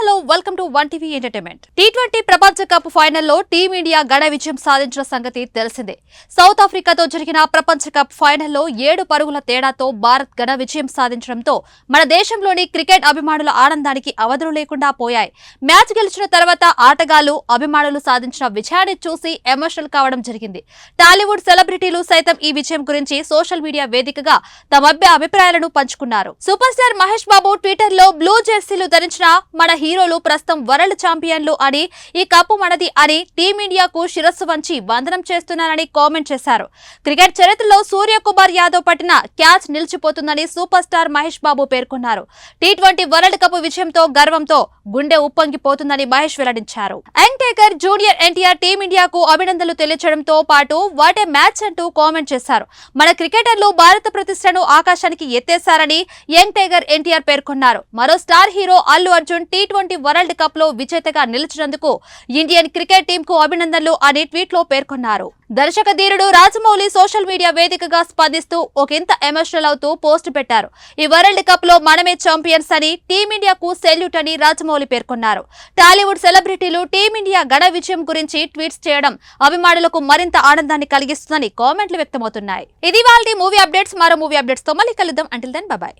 Hello welcome to One TV entertainment. T twenty ప్రపంచ cup ఫైనల్లో team India ఘన విజయం సాధించిన సంగతి తెలిసిందే. సౌత్ ఆఫ్రికాతో జరిగిన ప్రపంచ కప్ ఫైనల్లో ఏడు పరుగుల తేడాతో భారత్ ఘన విజయం సాధించడంతో మన దేశంలోని క్రికెట్ అభిమానుల ఆనందానికి అవధులు లేకుండా పోయాయి. మ్యాచ్ గెలిచిన తర్వాత ఆటగాళ్ళు అభిమానులు సాధించిన విజయాన్ని చూసి ఎమోషనల్ కావడం జరిగింది. టాలీవుడ్ సెలబ్రిటీలు సైతం ఈ విజయం గురించి సోషల్ మీడియా వేదికగా తమ అభిప్రాయాలను పంచుకున్నారు. సూపర్ స్టార్ మహేష్ బాబు ట్విట్టర్లో బ్లూ జెర్సీలు ధరించిన మన హీరో హీరోలు ప్రస్తుతం వరల్డ్ ఛాంపియన్లు అని ఈ కప్పు మనది అని టీమిండియాకు శిరస్సు వంచి వందనం చేస్తున్నానని కామెంట్ చేశారు. క్రికెట్ చరిత్రలో సూర్య కుమార్ యాదవ్ పట్టిన క్యాచ్ నిలిచిపోతుందని సూపర్ స్టార్ మహేష్ బాబు పేర్కొన్నారు. టీ ట్వంటీ వరల్డ్ కప్ విజయంతో గర్వంతో గుండె ఉప్పొంగిపోతుందని మహేష్ వెల్లడించారు. యంగ్ టేకర్ జూనియర్ ఎన్టీఆర్ టీమిండియాకు అభినందనలు తెలియచడంతో పాటు వాటే మ్యాచ్ అంటూ కామెంట్ చేశారు. మన క్రికెటర్లు భారత ప్రతిష్టను ఆకాశానికి ఎత్తేశారని యంగ్ టైగర్ ఎన్టీఆర్ పేర్కొన్నారు. మరో star hero Allu Arjun T twenty world కప్లో విజేతగా నిలిచినందుకు ఇండియన్ క్రికెట్ టీమ్కు అభినందనలు అని ట్వీట్లో పేర్కొన్నారు. దర్శక ధీరుడు రాజమౌళి సోషల్ మీడియా వేదికగా స్పందిస్తూ ఒకంత ఎమోషనల్ అవుతూ పోస్ట్ పెట్టారు. ఈ వరల్డ్ కప్లో మనమే చాంపియన్స్ అని టీమిండియాకు సెల్యూట్ అని రాజమౌళి పేర్కొన్నారు. టాలీవుడ్ సెలబ్రిటీలు టీమిండియా గణ విజయం గురించి ట్వీట్స్ చేయడం అభిమానులకు మరింత ఆనందాన్ని కలిగిస్తుందని కామెంట్లు వ్యక్తమవుతున్నాయి. ఇది వాళ్ళ మూవీ అప్డేట్స్ మరో మూవీ అప్డేట్స్తో మళ్ళీ కలుద్దాం. Until then bye